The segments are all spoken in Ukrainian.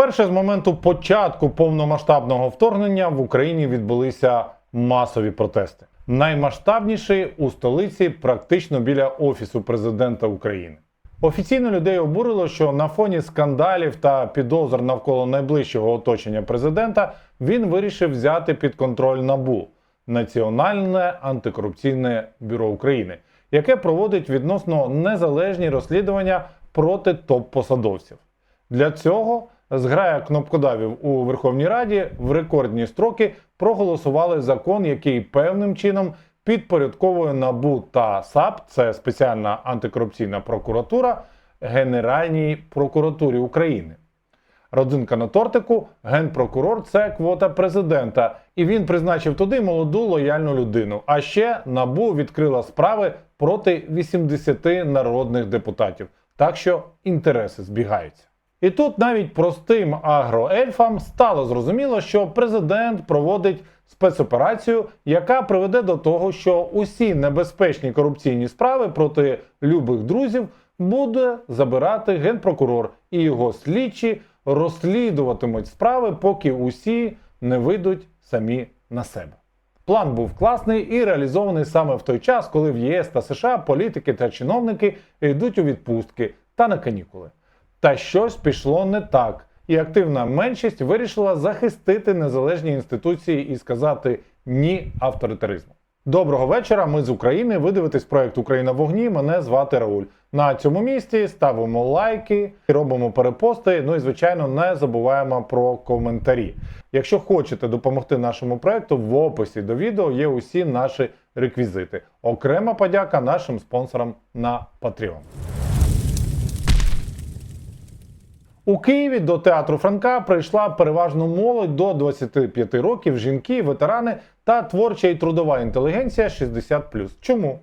Вперше з моменту початку повномасштабного вторгнення в Україні відбулися масові протести. Наймасштабніший у столиці, практично біля офісу президента України. Офіційно людей обурило, що на фоні скандалів та підозр навколо найближчого оточення президента він вирішив взяти під контроль НАБУ Національне антикорупційне бюро України, яке проводить відносно незалежні розслідування проти топ-посадовців. Для цього зграя кнопкодавів у Верховній Раді в рекордні строки проголосували закон, який певним чином підпорядковує НАБУ та САП, це спеціальна антикорупційна прокуратура, Генеральній прокуратурі України. Родзинка на тортику, генпрокурор це квота президента, і він призначив туди молоду лояльну людину. А ще НАБУ відкрила справи проти 80 народних депутатів. Так що інтереси збігаються. І тут навіть простим агроельфам стало зрозуміло, що президент проводить спецоперацію, яка приведе до того, що усі небезпечні корупційні справи проти любих друзів буде забирати генпрокурор і його слідчі розслідуватимуть справи, поки усі не вийдуть самі на себе. План був класний і реалізований саме в той час, коли в ЄС та США політики та чиновники йдуть у відпустки та на канікули. Та щось пішло не так, і активна меншість вирішила захистити незалежні інституції і сказати ні авторитаризму. Доброго вечора. Ми з України. Ви дивитесь проект Україна вогні. Мене звати Рауль. На цьому місці ставимо лайки, робимо перепости. Ну і звичайно не забуваємо про коментарі. Якщо хочете допомогти нашому проекту, в описі до відео є усі наші реквізити. Окрема подяка нашим спонсорам на Patreon. У Києві до театру Франка прийшла переважно молодь до 25 років, жінки, ветерани та творча і трудова інтелігенція 60+. Чому?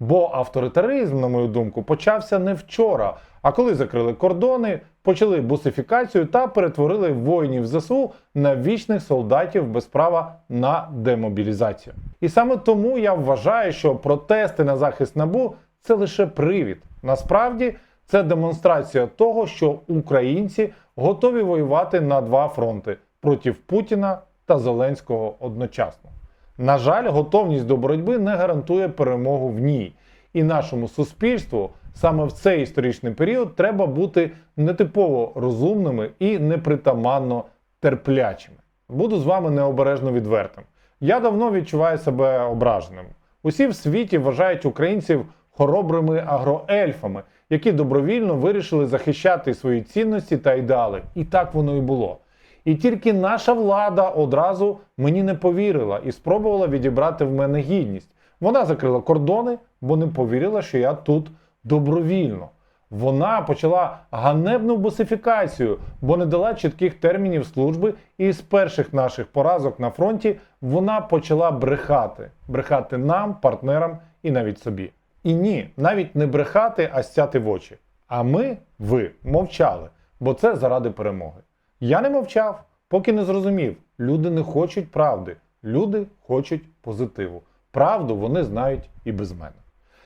Бо авторитаризм, на мою думку, почався не вчора, а коли закрили кордони, почали бусифікацію та перетворили воїнів ЗСУ на вічних солдатів без права на демобілізацію. І саме тому я вважаю, що протести на захист набу це лише привід. Насправді це демонстрація того, що українці готові воювати на два фронти проти Путіна та Зеленського одночасно. На жаль, готовність до боротьби не гарантує перемогу в ній. І нашому суспільству саме в цей історичний період треба бути нетипово розумними і непритаманно терплячими. Буду з вами необережно відвертим. Я давно відчуваю себе ображеним. Усі в світі вважають українців хоробрими агроельфами, які добровільно вирішили захищати свої цінності та ідеали. І так воно і було. І тільки наша влада одразу мені не повірила і спробувала відібрати в мене гідність. Вона закрила кордони, бо не повірила, що я тут добровільно. Вона почала ганебну босифікацію, бо не дала чітких термінів служби, і з перших наших поразок на фронті вона почала брехати, брехати нам, партнерам і навіть собі. І ні, навіть не брехати, а стяти в очі. А ми, ви, мовчали, бо це заради перемоги. Я не мовчав, поки не зрозумів. Люди не хочуть правди, люди хочуть позитиву. Правду вони знають і без мене.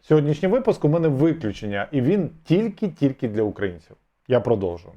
Сьогоднішній випуск у мене виключення, і він тільки-тільки для українців. Я продовжую.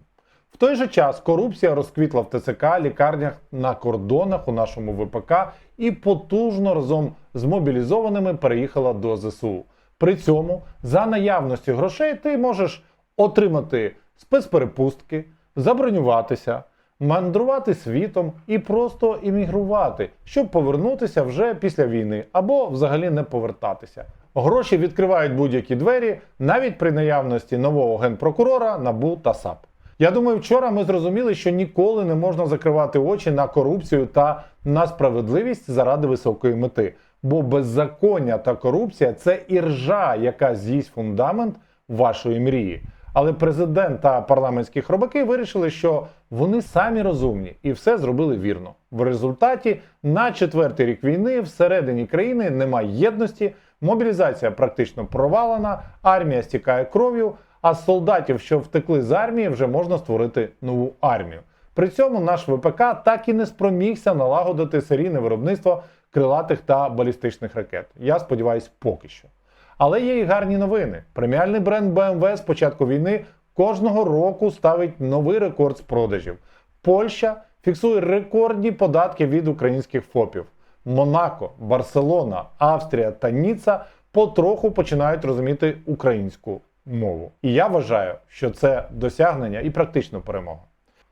В той же час корупція розквітла в ТЦК, лікарнях на кордонах у нашому ВПК і потужно разом з мобілізованими переїхала до ЗСУ. При цьому за наявності грошей ти можеш отримати спецперепустки, забронюватися, мандрувати світом і просто іммігрувати, щоб повернутися вже після війни або взагалі не повертатися. Гроші відкривають будь-які двері навіть при наявності нового генпрокурора, НАБУ та САП. Я думаю, вчора ми зрозуміли, що ніколи не можна закривати очі на корупцію та на справедливість заради високої мети. Бо беззаконня та корупція це іржа, яка з'їсть фундамент вашої мрії. Але президент та парламентські хробаки вирішили, що вони самі розумні і все зробили вірно. В результаті на четвертий рік війни всередині країни немає єдності, мобілізація практично провалена, армія стікає кров'ю, а солдатів, що втекли з армії, вже можна створити нову армію. При цьому наш ВПК так і не спромігся налагодити серійне виробництво крилатих та балістичних ракет. Я сподіваюся, поки що. Але є і гарні новини. Преміальний бренд BMW з початку війни кожного року ставить новий рекорд з продажів. Польща фіксує рекордні податки від українських ФОПів. Монако, Барселона, Австрія та Ніцца потроху починають розуміти українську мову. І я вважаю, що це досягнення і практична перемога.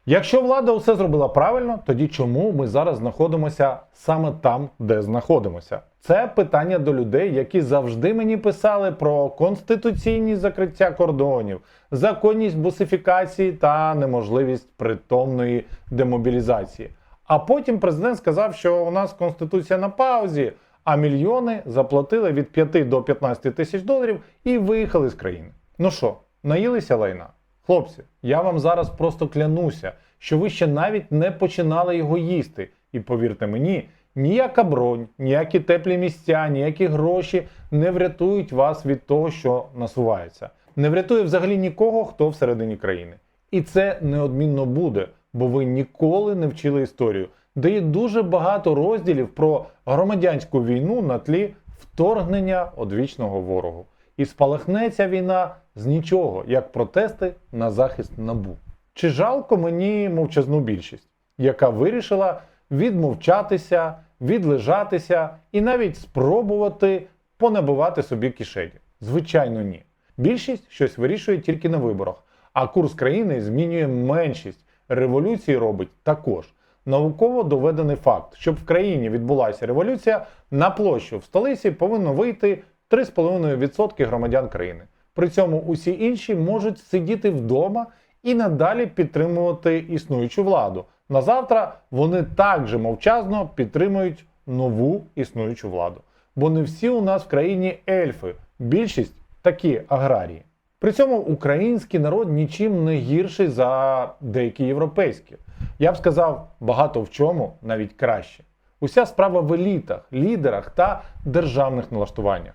Якщо влада усе зробила правильно, тоді чому ми зараз знаходимося саме там, де знаходимося? Це питання до людей, які завжди мені писали про конституційність закриття кордонів, законність бусифікації та неможливість притомної демобілізації. А потім президент сказав, що у нас конституція на паузі, а мільйони заплатили від 5 до 15 тисяч доларів і виїхали з країни. Ну що, наїлися лайна? Хлопці, я вам зараз просто клянуся, що ви ще навіть не починали його їсти. І повірте мені, ніяка бронь, ніякі теплі місця, ніякі гроші не врятують вас від того, що насувається. Не врятує взагалі нікого, хто всередині країни. І це неодмінно буде, бо ви ніколи не вчили історію, де є дуже багато розділів про громадянську війну на тлі вторгнення одвічного ворогу. І спалахне ця війна з нічого, як протести на захист набу. Чи жалко мені мовчазну більшість, яка вирішила відмовчатися, відлежатися і навіть спробувати понабивати собі кишені? Звичайно, ні. Більшість щось вирішує тільки на виборах, а курс країни змінює меншість. Революції робить також. Науково доведений факт, щоб в країні відбулася революція, на площу в столиці повинно вийти 3,5% громадян країни. При цьому усі інші можуть сидіти вдома і надалі підтримувати існуючу владу. На завтра вони також мовчазно підтримують нову існуючу владу. Бо не всі у нас в країні ельфи, більшість такі аграрії. При цьому український народ нічим не гірший за деякі європейські. Я б сказав, багато в чому навіть краще. Уся справа в елітах, лідерах та державних налаштуваннях.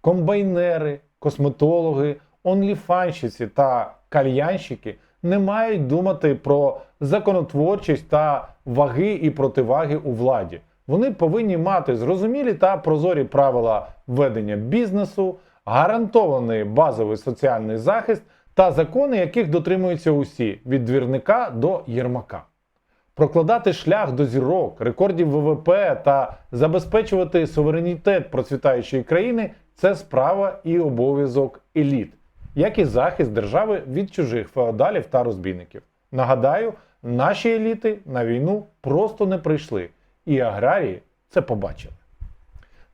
Комбайнери, косметологи, онліфанщиці та кальянщики не мають думати про законотворчість та ваги і противаги у владі. Вони повинні мати зрозумілі та прозорі правила ведення бізнесу, гарантований базовий соціальний захист та закони, яких дотримуються усі від двірника до єрмака. Прокладати шлях до зірок, рекордів ВВП та забезпечувати суверенітет процвітаючої країни це справа і обов'язок еліт, як і захист держави від чужих феодалів та розбійників. Нагадаю, наші еліти на війну просто не прийшли, і аграрії це побачили.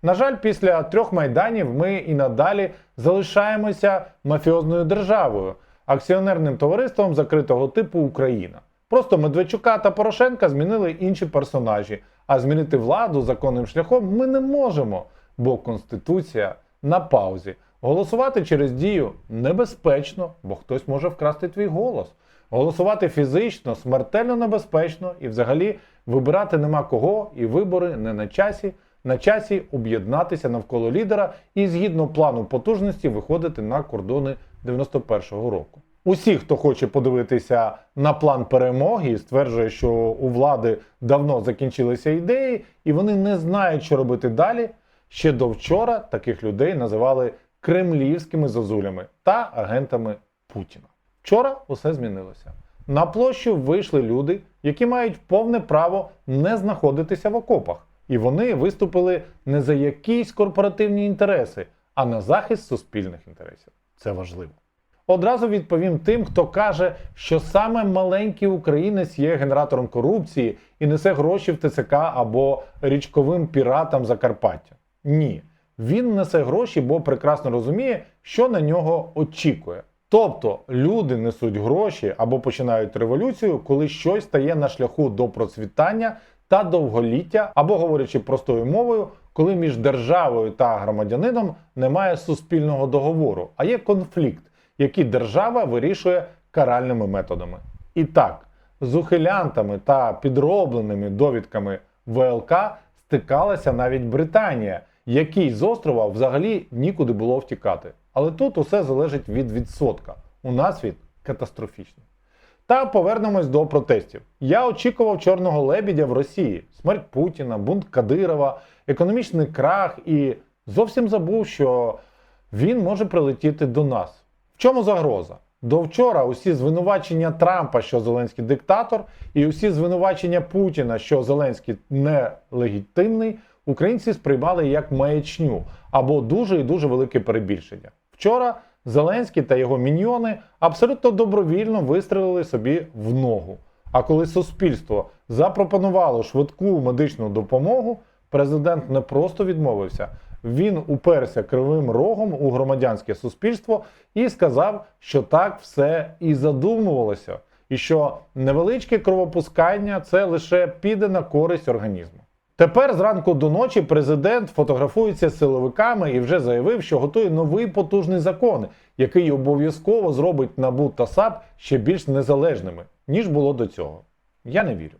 На жаль, після трьох майданів ми і надалі залишаємося мафіозною державою, акціонерним товариством закритого типу Україна. Просто Медведчука та Порошенка змінили інші персонажі, а змінити владу законним шляхом ми не можемо, бо Конституція на паузі. Голосувати через дію небезпечно, бо хтось може вкрасти твій голос. Голосувати фізично смертельно небезпечно і взагалі вибирати нема кого, і вибори не на часі. На часі об'єднатися навколо лідера і згідно плану потужності виходити на кордони 91-го року. Усі, хто хоче подивитися на план перемоги стверджує, що у влади давно закінчилися ідеї, і вони не знають, що робити далі. Ще до вчора таких людей називали кремлівськими зозулями та агентами Путіна. Вчора усе змінилося. На площу вийшли люди, які мають повне право не знаходитися в окопах. І вони виступили не за якісь корпоративні інтереси, а на захист суспільних інтересів. Це важливо. Одразу відповім тим, хто каже, що саме маленький українець є генератором корупції і несе гроші в ТЦК або річковим піратам Закарпаття. Ні, він несе гроші, бо прекрасно розуміє, що на нього очікує. Тобто люди несуть гроші або починають революцію, коли щось стає на шляху до процвітання та довголіття, або, говорячи простою мовою, коли між державою та громадянином немає суспільного договору, а є конфлікт, який держава вирішує каральними методами. І так, з ухилянтами та підробленими довідками ВЛК стикалася навіть Британія, якій з острова взагалі нікуди було втікати. Але тут усе залежить від відсотка. У нас він катастрофічний. Та повернемось до протестів. Я очікував чорного лебідя в Росії, смерть Путіна, бунт Кадирова, економічний крах і зовсім забув, що він може прилетіти до нас. В чому загроза? До вчора усі звинувачення Трампа, що Зеленський диктатор, і усі звинувачення Путіна, що Зеленський нелегітимний, українці сприймали як маячню або дуже і дуже велике перебільшення. Вчора Зеленський та його міньйони абсолютно добровільно вистрелили собі в ногу. А коли суспільство запропонувало швидку медичну допомогу, президент не просто відмовився, він уперся кривим рогом у громадянське суспільство і сказав, що так все і задумувалося, і що невеличке кровопускання це лише піде на користь організму. Тепер зранку до ночі президент фотографується з силовиками і вже заявив, що готує новий потужний закон, який обов'язково зробить НАБУ та САП ще більш незалежними, ніж було до цього. Я не вірю.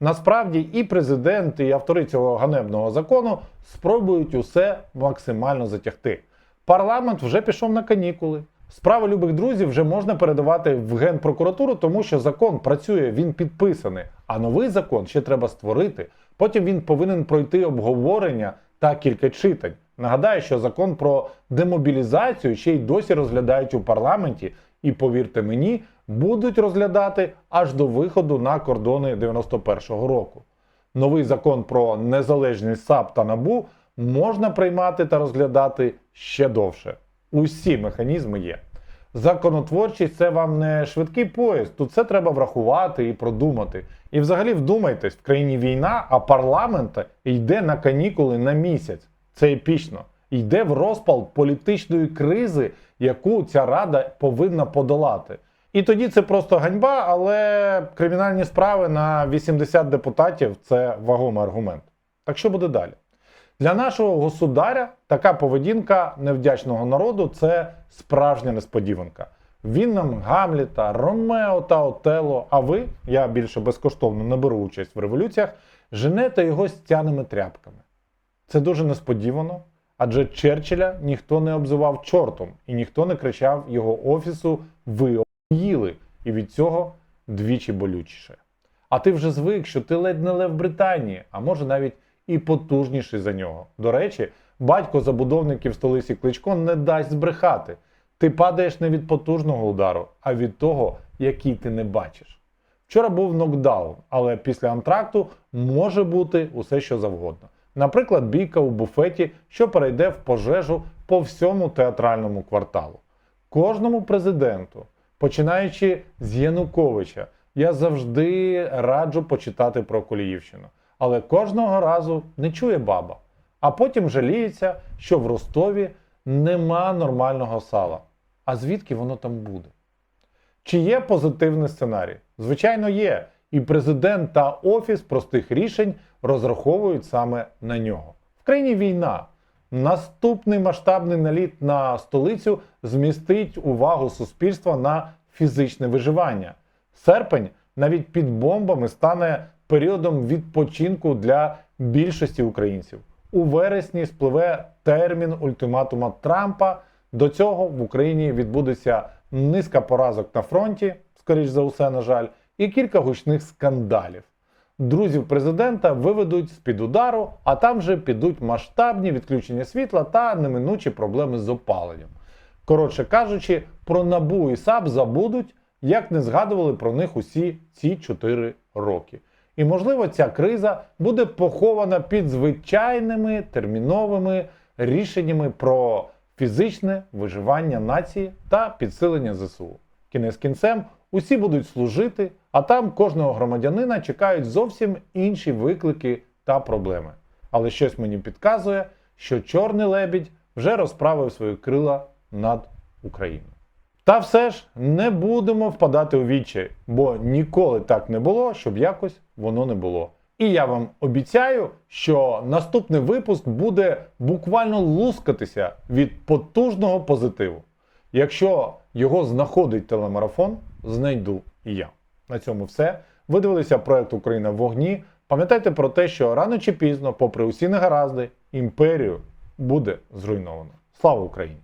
Насправді і президент, і автори цього ганебного закону спробують усе максимально затягти. Парламент вже пішов на канікули. Справи любих друзів вже можна передавати в Генпрокуратуру, тому що закон працює, він підписаний. А новий закон ще треба створити. Потім він повинен пройти обговорення та кілька читань. Нагадаю, що закон про демобілізацію ще й досі розглядають у парламенті, і повірте мені, будуть розглядати аж до виходу на кордони 91-го року. Новий закон про незалежність САП та НАБУ можна приймати та розглядати ще довше. Усі механізми є. Законотворчість це вам не швидкий поїзд, тут це треба врахувати і продумати. І взагалі вдумайтесь, в країні війна, а парламент йде на канікули на місяць. Це епічно. Йде в розпал політичної кризи, яку ця рада повинна подолати. І тоді це просто ганьба, але кримінальні справи на 80 депутатів це вагомий аргумент. Так що буде далі? Для нашого государя така поведінка невдячного народу це справжня несподіванка. Він нам Гамліта, Ромео та Отелло, а ви, я більше безкоштовно не беру участь в революціях, женете його стяними тряпками. Це дуже несподівано, адже Черчилля ніхто не обзивав чортом і ніхто не кричав його офісу Ви їли, і від цього двічі болючіше. А ти вже звик, що ти ледь не лев Британії, а може навіть і потужніший за нього. До речі, батько забудовників столиці Кличко не дасть збрехати. Ти падаєш не від потужного удару, а від того, який ти не бачиш. Вчора був нокдаун, але після антракту може бути усе що завгодно. Наприклад, бійка у буфеті, що перейде в пожежу по всьому театральному кварталу. Кожному президенту, починаючи з Януковича, я завжди раджу почитати про Коліївщину. Але кожного разу не чує баба, а потім жаліється, що в Ростові нема нормального сала. А звідки воно там буде? Чи є позитивний сценарій? Звичайно, є. І президент та офіс простих рішень розраховують саме на нього. В країні війна. Наступний масштабний наліт на столицю змістить увагу суспільства на фізичне виживання. Серпень навіть під бомбами стане періодом відпочинку для більшості українців. У вересні спливе термін ультиматума Трампа. До цього в Україні відбудеться низка поразок на фронті, скоріш за усе, на жаль, і кілька гучних скандалів. Друзів президента виведуть з під удару, а там вже підуть масштабні відключення світла та неминучі проблеми з опаленням. Коротше кажучи, про набу і САП забудуть, як не згадували про них усі ці 4 роки. І можливо, ця криза буде похована під звичайними терміновими рішеннями про фізичне виживання нації та підсилення ЗСУ. Кінець кінцем усі будуть служити, а там кожного громадянина чекають зовсім інші виклики та проблеми. Але щось мені підказує, що чорний лебідь вже розправив свої крила над Україною. Та все ж не будемо впадати у відчай, бо ніколи так не було, щоб якось воно не було. І я вам обіцяю, що наступний випуск буде буквально лускатися від потужного позитиву. Якщо його знаходить телемарафон, знайду і я. На цьому все. Ви дивилися проект Україна в вогні. Пам'ятайте про те, що рано чи пізно, попри усі негаразди, імперію буде зруйновано. Слава Україні!